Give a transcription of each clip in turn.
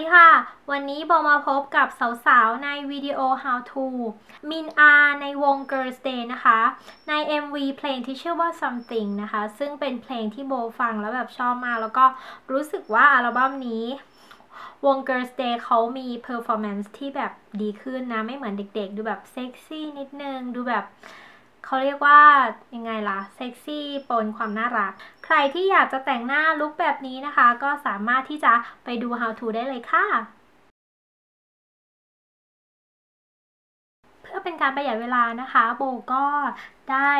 ดีค่ะ วันนี้โบมาพบกับสาวๆ ในวิดีโอ How to มินอาในวง Girls Day นะคะ ใน MV เพลงที่ชื่อว่า Something นะคะ ซึ่งเป็นเพลงที่โบฟังแล้วแบบชอบมาก แล้วก็รู้สึกว่าอัลบั้มนี้วง Girls Day เขามี performance ที่แบบดีขึ้นนะ ไม่เหมือนเด็กๆ ดูแบบเซ็กซี่นิดนึง ดูแบบ เขาเรียกว่ายังไงล่ะเซ็กซี่ปนความน่ารัก ใครที่อยากจะแต่งหน้าลุคแบบนี้นะคะ ก็สามารถที่จะไปดู how to ได้เลยค่ะเพื่อเป็นการประหยัดเวลานะคะ โบก็ได้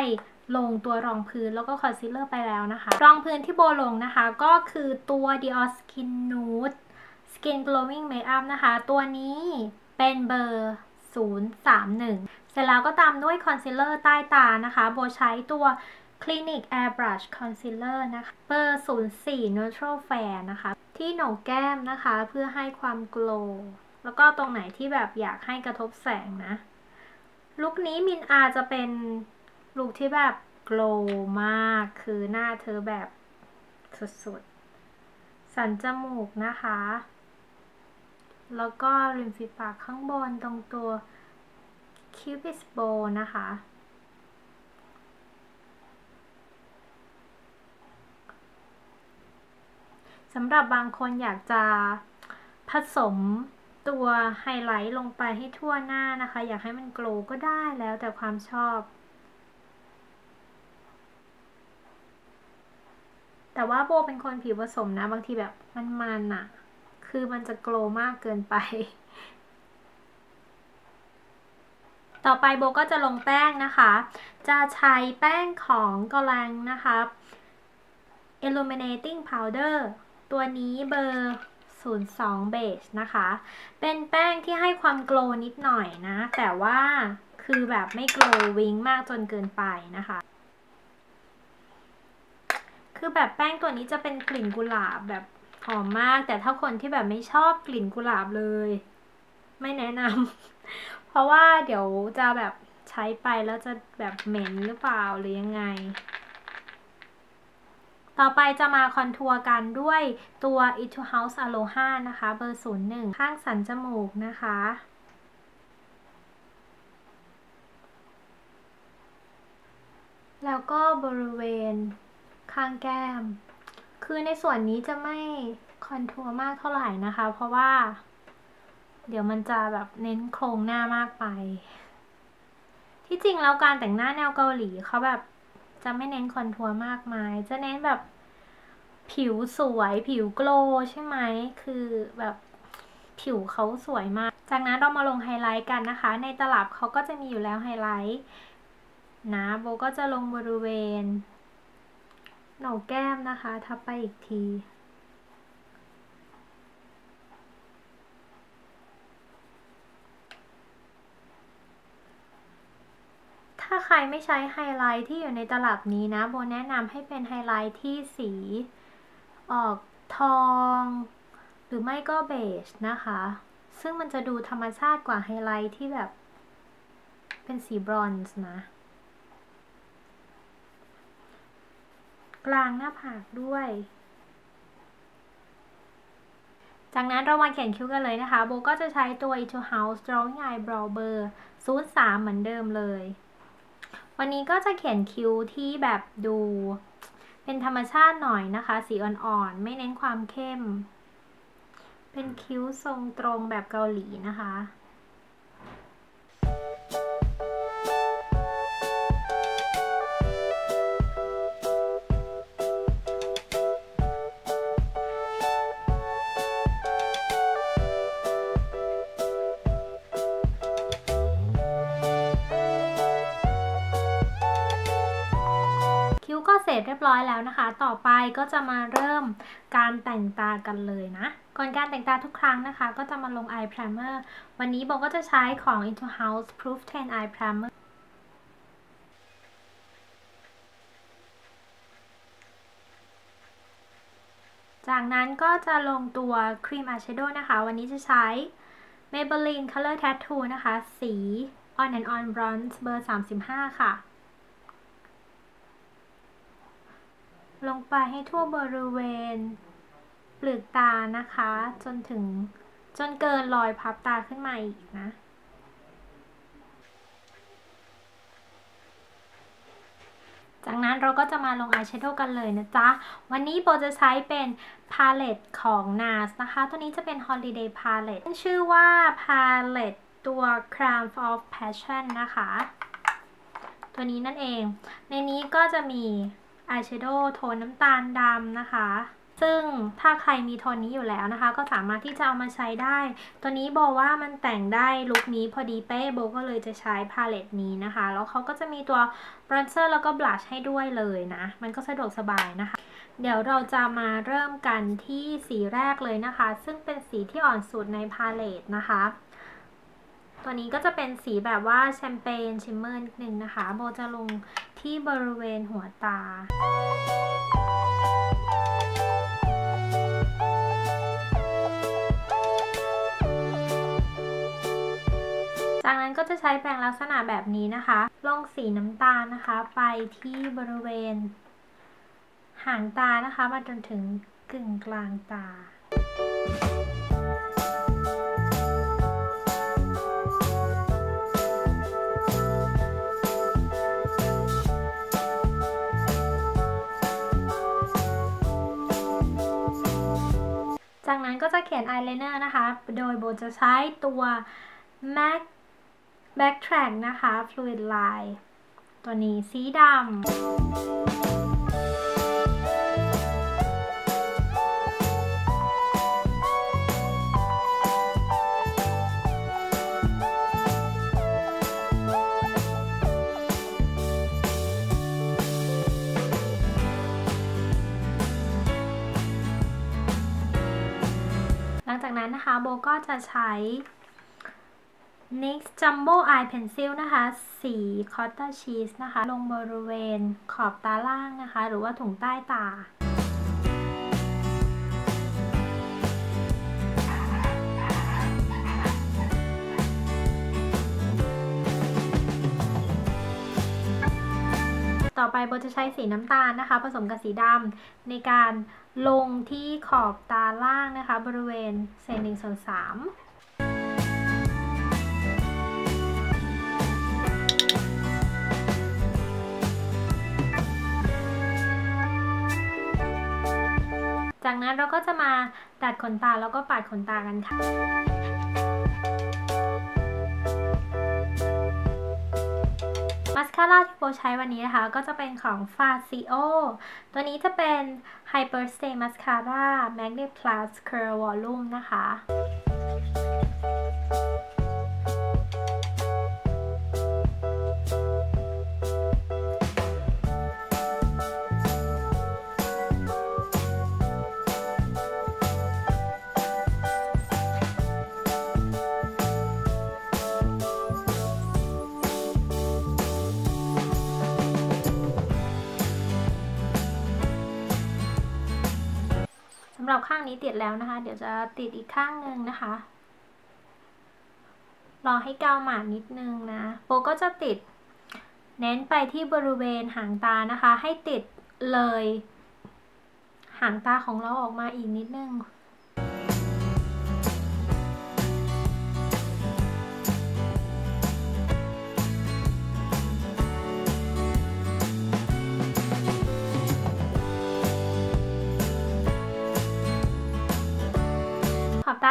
ลงตัวรองพื้นแล้วก็คอนซีลเลอร์ไปแล้วนะคะ รองพื้นที่โบลงนะคะ ก็คือตัว Dior Skin Nude Skin Glowing Makeup นะคะ ตัวนี้เป็นเบอร์ 031 เสร็จแล้วก็ตามด้วยคอนซีลเลอร์ใต้ตานะคะ โบใช้ตัว Clinic Airbrush Concealer นะคะ เบอร์ 04 Neutral Fair นะคะ ที่โหนกแก้มนะคะ เพื่อให้ความโกลแล้วก็ตรงไหนที่แบบอยากให้กระทบแสงนะ ลุคนี้มินอาจะเป็นลุคที่แบบโกลมาก คือหน้าเธอแบบสุดๆ สันจมูกนะคะ แล้วก็ริมฝีปากข้างบนตรงตัว คิวบิสโบนะคะ สำหรับบางคนอยากจะผสมตัวไฮไลท์ลงไปให้ทั่วหน้านะคะ อยากให้มันโกลก็ได้แล้วแต่ความชอบ แต่ว่าโบเป็นคนผิวผสมนะ บางทีแบบมันๆอะคือมันจะโกลมากเกินไป ต่อไปโบก็จะลงแป้งนะคะ จะใช้แป้งของกอลังนะคะ illuminating powder ตัวนี้เบอร์ 02 base นะคะ เป็นแป้งที่ให้ความโกลนิดหน่อยนะ แต่ว่าคือแบบไม่โกลวิงมากจนเกินไปนะคะคือแบบแป้งตัวนี้จะเป็นกลิ่นกุหลาบแบบหอมมาก แต่ถ้าคนที่แบบไม่ชอบกลิ่นกุหลาบเลย ไม่แนะนำ เพราะว่าเดี๋ยวจะแบบใช้ไปแล้วจะแบบเหม็นหรือเปล่าหรือยังไง ต่อไปจะมาคอนทัวร์กันด้วยตัว Etude House Aloha นะคะ เบอร์ 01 ข้างสันจมูกนะคะแล้วก็บริเวณข้างแก้ม คือในส่วนนี้จะไม่คอนทัวร์มากเท่าไหร่นะคะ เพราะว่า เดี๋ยวมันจะแบบเน้นโครงหน้ามากไป ที่จริงแล้วการแต่งหน้าแนวเกาหลีเขาแบบจะไม่เน้นคอนทัวร์มากมาย จะเน้นแบบผิวสวยผิวโกลใช่ไหม คือแบบผิวเขาสวยมาก จากนั้นเรามาลงไฮไลท์กันนะคะ ในตลับเขาก็จะมีอยู่แล้วไฮไลท์นะโบก็จะลงบริเวณหนกแก้มนะคะ ทับไปอีกทีถ้า ใครไม่ใช้ไฮไลท์ที่อยู่ในตลับนี้นะ โบแนะนำให้เป็นไฮไลท์ที่สีออกทอง หรือไม่ก็เบจนะคะ ซึ่งมันจะดูธรรมชาติกว่าไฮไลท์ที่แบบ เป็นสีบรอนซ์นะ กลางหน้าผากด้วย จากนั้นเรามาเขียนคิ้วกันเลยนะคะ โบก็จะใช้ตัว Etude House Drawing Eyebrow เบอร์03 เหมือนเดิมเลย วันนี้ก็จะเขียนคิ้วที่แบบดู เป็นธรรมชาติหน่อยนะคะ สีอ่อนๆ ไม่เน้นความเข้ม เป็นคิ้วทรงตรงแบบเกาหลีนะคะ ก็เสร็จเรียบร้อยแล้วนะคะ ต่อไปก็จะมาเริ่มการแต่งตากันเลยนะ ก่อนการแต่งตาทุกครั้งนะคะ ก็จะมาลง eye primer วันนี้โบก็จะใช้ของ Into House Proof 10 eye primer จากนั้นก็จะลงตัวครีมอายแชโดว์นะคะ วันนี้จะใช้ Maybelline Color Tattoo นะคะ สี On and On Bronze เบอร์ 35 ค่ะ ลงไปให้ทั่วบริเวณเปลือกตานะคะ จนถึงจนเกินรอยพับตาขึ้นมาอีกนะ จากนั้นเราก็จะมาลงอายแชโดว์กันเลยนะจ๊ะ วันนี้โบจะใช้เป็นพาเลตของ NARS นะคะ ตัวนี้จะเป็น Holiday Palette ชื่อว่า Palette ตัว Crown of Passion นะคะ ตัวนี้นั่นเอง ในนี้ก็จะมี อายแชโดว์โทนน้ำตาลดำนะคะ ซึ่งถ้าใครมีโทนนี้อยู่แล้วนะคะ ก็สามารถที่จะเอามาใช้ได้ ตัวนี้โบว่ามันแต่งได้ลุคนี้พอดีเป๊ะโบก็เลยจะใช้พาเลตนี้นะคะ แล้วเขาก็จะมีตัวบรอนเซอร์แล้วก็บลัชให้ด้วยเลยนะ มันก็สะดวกสบายนะคะเดี๋ยวเราจะมาเริ่มกันที่สีแรกเลยนะคะ ซึ่งเป็นสีที่อ่อนสุดในพาเลตนะคะ ตัวนี้ก็จะเป็นสีแบบว่าแชมเปญชิมเมอร์นิดนึงนะคะ โบจะลงที่บริเวณหัวตาจากนั้นก็จะใช้แปรงลักษณะแบบนี้นะคะ ลงสีน้ำตาลนะคะ ไปที่บริเวณ หางตานะคะ มาจนถึงกึ่งกลางตา นอายไลเนอร์นะคะ โดยโบจะใช้ตัว MAC Backtrack นะคะ Fluid Line ตัวนี้สีดำ ใช้ NYX Jumbo Eye Pencil นะคะ สี Cottage Cheese นะคะ ลงบริเวณขอบตาล่างนะคะ หรือว่าถุงใต้ตา ต่อไปโบจะใช้สีน้ำตาลนะคะ ผสมกับสีดำในการลงที่ขอบตาล่างนะคะ บริเวณเศษหนึ่งส่วนสามจากนั้นเราก็จะมาดัดขนตาแล้วก็ปาดขนตากันค่ะ มาสคาร่าที่โบใช้วันนี้นะคะ ก็จะเป็นของ f a c i o ตัวนี้จะเป็น Hyper Stay Mascara Magnet Plus Curl Volume นะคะ นี้ติดแล้วนะคะ เดี๋ยวจะติดอีกข้างหนึ่งนะคะ รอให้กาวหมาดนิดนึงนะโบก็จะติด เน้นไปที่บริเวณหางตานะคะ ให้ติดเลย หางตาของเราออกมาอีกนิดนึง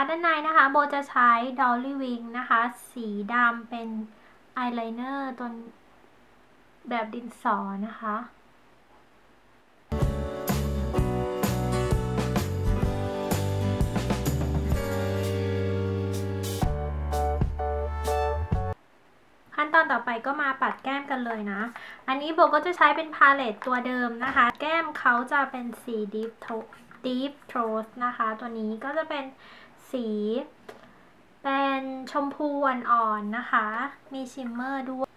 ด้านในนะคะโบจะใช้ Dolly Wing นะคะ สีดำเป็นอายไลเนอร์ตัวแบบดินสอนะคะขั้นตอนต่อไปก็มาปัดแก้มกันเลยนะ อันนี้โบก็จะใช้เป็นพาเลตตัวเดิมนะคะ แก้มเขาจะเป็นสี Deep Tone Deep Rose นะคะ ตัวนี้ก็จะเป็น สี เป็นชมพูอ่อนๆนะคะ มีชิมเมอร์ด้วย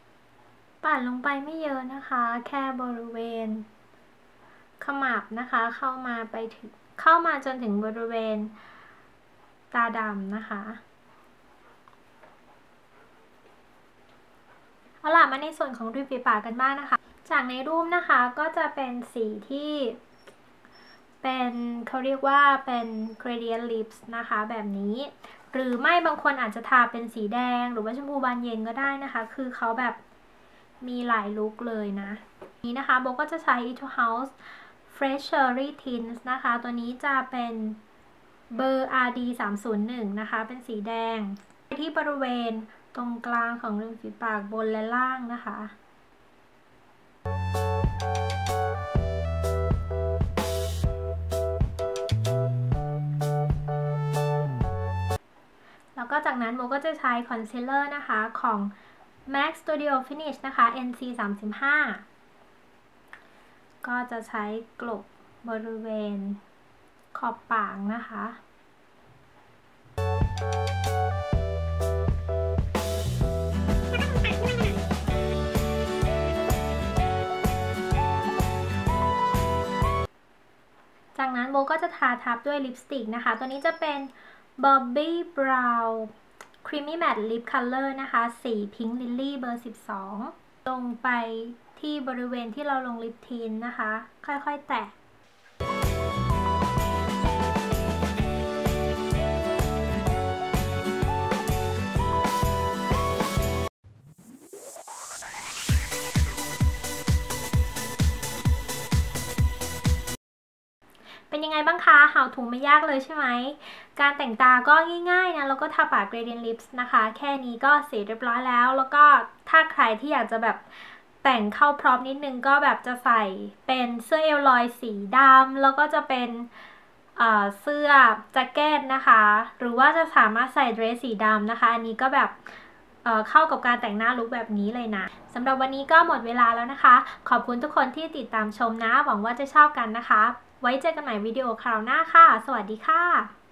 ปัดลงไปไม่เยอะนะคะ แค่บริเวณ ขมับนะคะ เข้ามาไปถึงเข้ามาจนถึงบริเวณ ตาดำนะคะเอาล่ะมาในส่วนของริมฝีปากกันบ้างนะคะ จากในรูปนะคะก็จะเป็นสีที่ เป็นเขาเรียกว่าเป็น gradient lips นะคะแบบนี้ หรือไม่บางคนอาจจะทาเป็นสีแดง หรือว่าชมพูบานเย็นก็ได้นะคะ คือเขาแบบมีหลายลุคเลยนะ นี้นะคะโบก็จะใช้ Etude House Fresh Cherry Tints นะคะ ตัวนี้จะเป็นเบอร์ RD 301นะคะ เป็นสีแดง ที่บริเวณตรงกลางของริมฝีปากบนและล่างนะคะ ก็จากนั้นโบก็จะใช้คอนซีลเลอร์นะคะของ MAC Studio Finish นะคะ NC 35ก็จะใช้กลบบริเวณขอบปากนะคะจากนั้นโบก็จะทาทับด้วยลิปสติกนะคะ ตัวนี้จะเป็น Bobbi Brown Creamy Matte Lip Color นะคะ สี Pink Lily เบอร์ 12 ลงไปที่บริเวณที่เราลงลิปทินนะคะ ค่อยๆ แตะ ยังไงบ้างคะหาถุงไม่ยากเลยใช่ไหม การแต่งตาก็ง่ายๆนะ แล้วก็ทาปาก gradient lips นะคะ แค่นี้ก็เสร็จเรียบร้อยแล้ว แล้วก็ถ้าใครที่อยากจะแบบแต่งเข้าพร้อมนิดนึงก็แบบจะใส่เป็นเสื้อเอลลอยสีดำแล้วก็จะเป็นเสื้อแจ็คเก็ตนะคะ หรือว่าจะสามารถใส่เดรสสีดำนะคะ อันนี้ก็แบบเเข้ากับการแต่งหน้าลุคแบบนี้เลยนะสำหรับวันนี้ก็หมดเวลาแล้วนะคะ ขอบคุณทุกคนที่ติดตามชมนะ หวังว่าจะชอบกันนะคะ ไว้เจอกันใหม่วิดีโอคราวหน้าค่ะ สวัสดีค่ะ